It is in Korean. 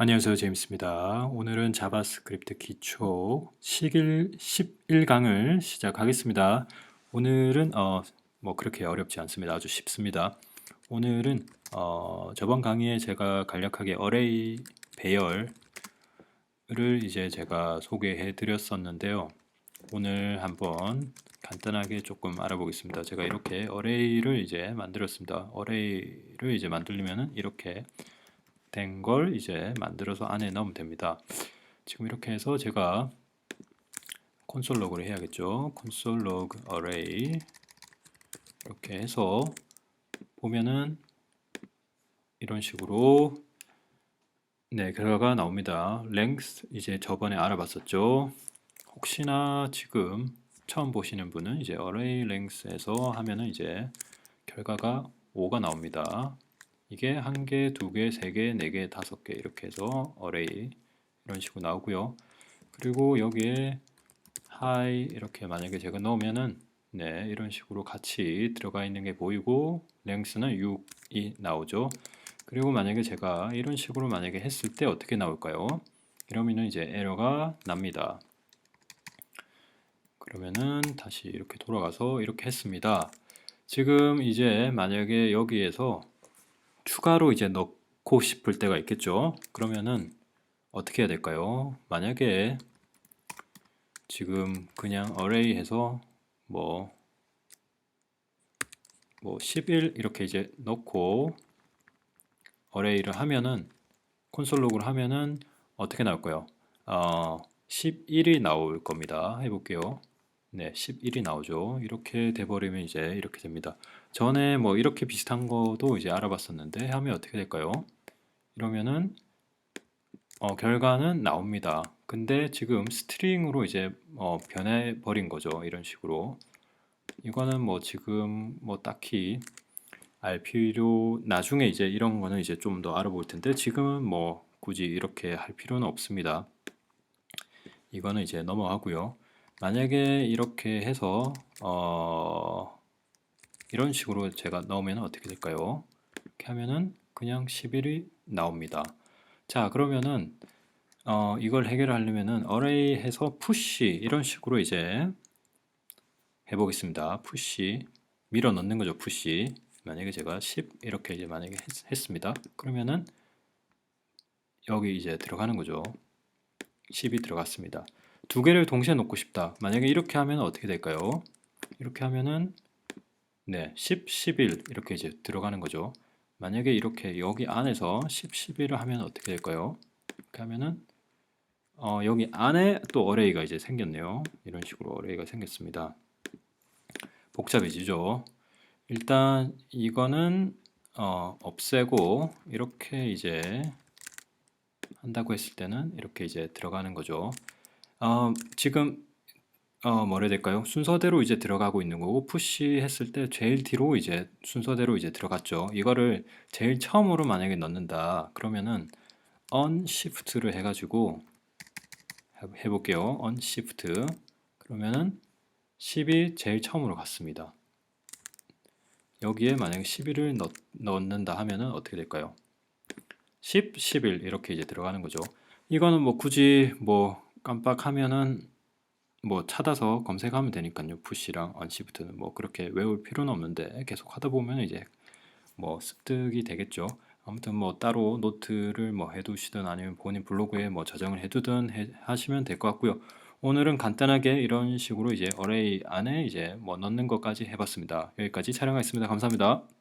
안녕하세요. 제임스입니다. 오늘은 자바스크립트 기초 11, 11강을 시작하겠습니다. 오늘은 어, 뭐 그렇게 어렵지 않습니다. 아주 쉽습니다. 오늘은 어, 저번 강의에 제가 간략하게 어레이 배열을 이제 제가 소개해 드렸었는데요. 오늘 한번 간단하게 조금 알아보겠습니다. 제가 이렇게 어레이를 이제 만들었습니다. 어레이를 이제 만들려면은 이렇게 된 걸 이제 만들어서 안에 넣으면 됩니다. 지금 이렇게 해서 제가 콘솔 로그를 해야겠죠. 콘솔 로그 어레이 이렇게 해서 보면은 이런 식으로 네 결과가 나옵니다. length 이제 저번에 알아봤었죠. 혹시나 지금 처음 보시는 분은 이제 array length에서 하면은 이제 결과가 5가 나옵니다. 이게 한 개, 두 개, 세 개, 네 개, 다섯 개 이렇게 해서 array 이런 식으로 나오고요. 그리고 여기에 hi 이렇게 만약에 제가 넣으면은 네 이런 식으로 같이 들어가 있는 게 보이고 length는 6이 나오죠. 그리고 만약에 제가 이런 식으로 만약에 했을 때 어떻게 나올까요? 이러면은 이제 에러가 납니다. 그러면은 다시 이렇게 돌아가서 이렇게 했습니다. 지금 이제 만약에 여기에서 추가로 이제 넣고 싶을 때가 있겠죠. 그러면은 어떻게 해야 될까요? 만약에 지금 그냥 array 해서 뭐, 뭐 11 이렇게 이제 넣고 array를 하면은 콘솔 로그를 하면은 어떻게 나올까요? 어, 11이 나올 겁니다. 해볼게요. 네, 11이 나오죠. 이렇게 돼버리면 이제 이렇게 됩니다. 전에 뭐 이렇게 비슷한 것도 이제 알아봤었는데 하면 어떻게 될까요? 이러면은 어, 결과는 나옵니다. 근데 지금 스트링으로 이제 어, 변해 버린 거죠. 이런 식으로. 이거는 뭐 지금 뭐 딱히 알 필요 나중에 이제 이런 거는 이제 좀 더 알아볼 텐데 지금은 뭐 굳이 이렇게 할 필요는 없습니다. 이거는 이제 넘어가고요. 만약에 이렇게 해서 어, 이런 식으로 제가 넣으면 어떻게 될까요? 이렇게 하면은 그냥 11이 나옵니다. 자, 그러면은 어, 이걸 해결하려면은 array 해서 push 이런 식으로 이제 해보겠습니다. push 밀어 넣는 거죠. push 만약에 제가 10 이렇게 이제 만약에 했, 습니다 그러면은 여기 이제 들어가는 거죠. 10이 들어갔습니다. 두 개를 동시에 놓고 싶다. 만약에 이렇게 하면 어떻게 될까요? 이렇게 하면은 네, 10, 11 이렇게 이제 들어가는 거죠. 만약에 이렇게 여기 안에서 10, 11을 하면 어떻게 될까요? 이렇게 하면은 어, 여기 안에 또 어레이가 이제 생겼네요. 이런 식으로 어레이가 생겼습니다. 복잡해지죠. 일단 이거는 어, 없애고 이렇게 이제 한다고 했을 때는 이렇게 이제 들어가는 거죠. 어, 지금 어, 해야 될까요? 순서대로 이제 들어가고 있는 거고 푸시 했을 때 제일 뒤로 이제 순서대로 이제 들어갔죠. 이거를 제일 처음으로 만약에 넣는다. 그러면은 on shift를 해가지고 해볼게요. on shift 그러면은 10이 제일 처음으로 갔습니다. 여기에 만약에 11을 넣, 넣는다 하면은 어떻게 될까요? 10, 11 이렇게 이제 들어가는 거죠. 이거는 뭐 굳이 뭐 깜빡하면은 뭐 찾아서 검색하면 되니까요. 푸시랑 언시프트는 뭐 그렇게 외울 필요는 없는데 계속 하다 보면 이제 뭐 습득이 되겠죠. 아무튼 뭐 따로 노트를 뭐 해두시든 아니면 본인 블로그에 뭐 저장을 해두든 해, 하시면 될 것 같고요. 오늘은 간단하게 이런 식으로 이제 어레이 안에 이제 뭐 넣는 것까지 해봤습니다. 여기까지 촬영하겠습니다. 감사합니다.